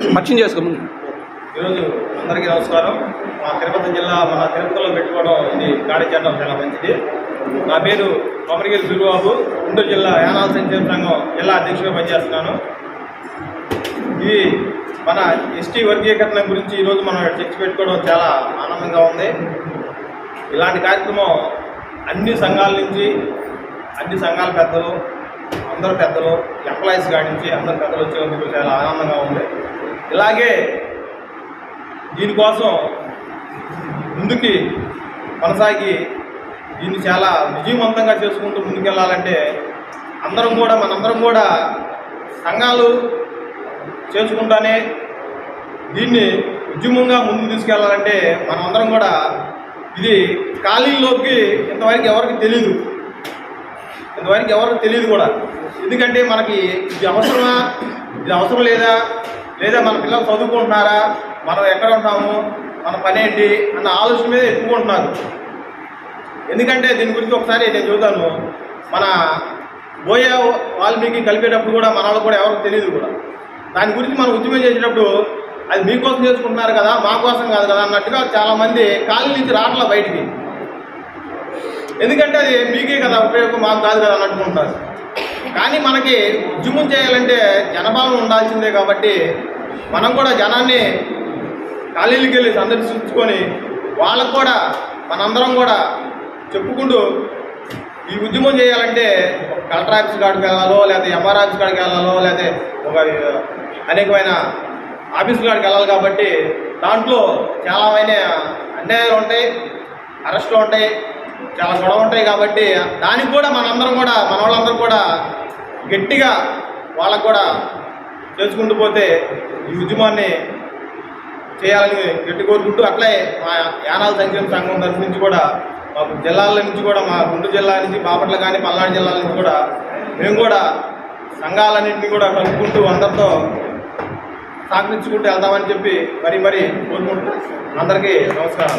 పరిచయం చేసుకో ఈరోజు అందరికీ నమస్కారం. మా తిరుపతి జిల్లా మన తిరుపతిలో పెట్టుకోవడం ఇది గాడి చేయడం చాలా మంచిది. నా పేరు కొమరగిరి సూరిబాబు గుంటూరు జిల్లా యానాల సంక్షేమ సంఘం జిల్లా అధ్యక్షుడిగా పనిచేస్తున్నాను. ఇది మన ఎస్టీ వర్గీకరణ గురించి ఈరోజు మనం చర్చ పెట్టుకోవడం చాలా ఆనందంగా ఉంది. ఇలాంటి కార్యక్రమం అన్ని సంఘాల నుంచి అన్ని సంఘాల పెద్దలు అందరు పెద్దలు ఎంప్లాయీస్ కాడి నుంచి అందరు పెద్దలు వచ్చేందుకు చాలా ఆనందంగా ఉంది. ఇలాగే దీనికోసం ముందుకి కొనసాగి దీన్ని చాలా విజయవంతంగా చేసుకుంటూ ముందుకెళ్ళాలంటే అందరం కూడా మనందరం కూడా సంఘాలు చేసుకుంటానే దీన్ని ఉద్యమంగా ముందుకు తీసుకెళ్ళాలంటే మనమందరం కూడా ఇది ఖాళీలోకి ఇంతవరకు ఎవరికి తెలియదు ఇంతవరకు ఎవరికి తెలియదు కూడా. ఎందుకంటే మనకి ఇది అవసరమా? ఇది అవసరం లేదా? లేదా మన పిల్లలు చదువుకుంటున్నారా? మనం ఎక్కడ ఉంటాము మన పని ఏంటి అన్న ఆలోచన మీద ఎక్కువ ఎందుకంటే దీని గురించి ఒకసారి నేను చూద్దాను మన బోయా వాల్మీకి కలిపేటప్పుడు కూడా మన వాళ్ళు కూడా ఎవరికి తెలియదు కూడా. దాని గురించి మనం ఉద్యమం చేసేటప్పుడు అది మీకోసం చేసుకుంటున్నారు కదా మా కోసం కాదు కదా అన్నట్టుగా చాలామంది కాలనీ నుంచి రావట్లా బయటికి. ఎందుకంటే అది మీకే కదా ఉపయోగం మాకు కాదు కదా అన్నట్టు ఉంటారు కానీ మనకి ఉద్యమం చేయాలంటే జనబలం ఉండాల్సిందే కాబట్టి మనం కూడా జనాన్ని ఖాళీలకి వెళ్ళి సందర్శించుకొని వాళ్ళకు కూడా మనందరం కూడా చెప్పుకుంటూ ఈ ఉద్యమం చేయాలంటే కలెక్టర్ ఆఫీస్ కాడికి వెళ్ళాలో లేకపోతే ఎంఆర్ ఆఫీస్ కాడికి వెళ్ళాలో లేకపోతే ఒక అనేకమైన ఆఫీస్ కాడికి వెళ్ళాలి కాబట్టి దాంట్లో చాలామైన అన్యాయాలు ఉంటాయి అరెస్టులు ఉంటాయి చాలా గొడవ ఉంటాయి కాబట్టి దానికి కూడా మనందరం కూడా మన వాళ్ళందరం కూడా గట్టిగా వాళ్ళకు కూడా తెలుసుకుంటూ పోతే ఈ ఉద్యమాన్ని చేయాలని గట్టి కోరుకుంటూ అట్లే మా యానాల సంక్షేమ సంఘం తరఫు నుంచి కూడా మాకు జిల్లాల నుంచి కూడా మా గుంటూరు జిల్లా నుంచి బాపట్ల కానీ పల్నాడు జిల్లాల నుంచి కూడా మేము కూడా సంఘాలన్నింటినీ కూడా కలుపుకుంటూ అందరితో సహకరించుకుంటూ వెళ్దామని చెప్పి మరీ మరీ కోరుకుంటూ అందరికీ నమస్కారం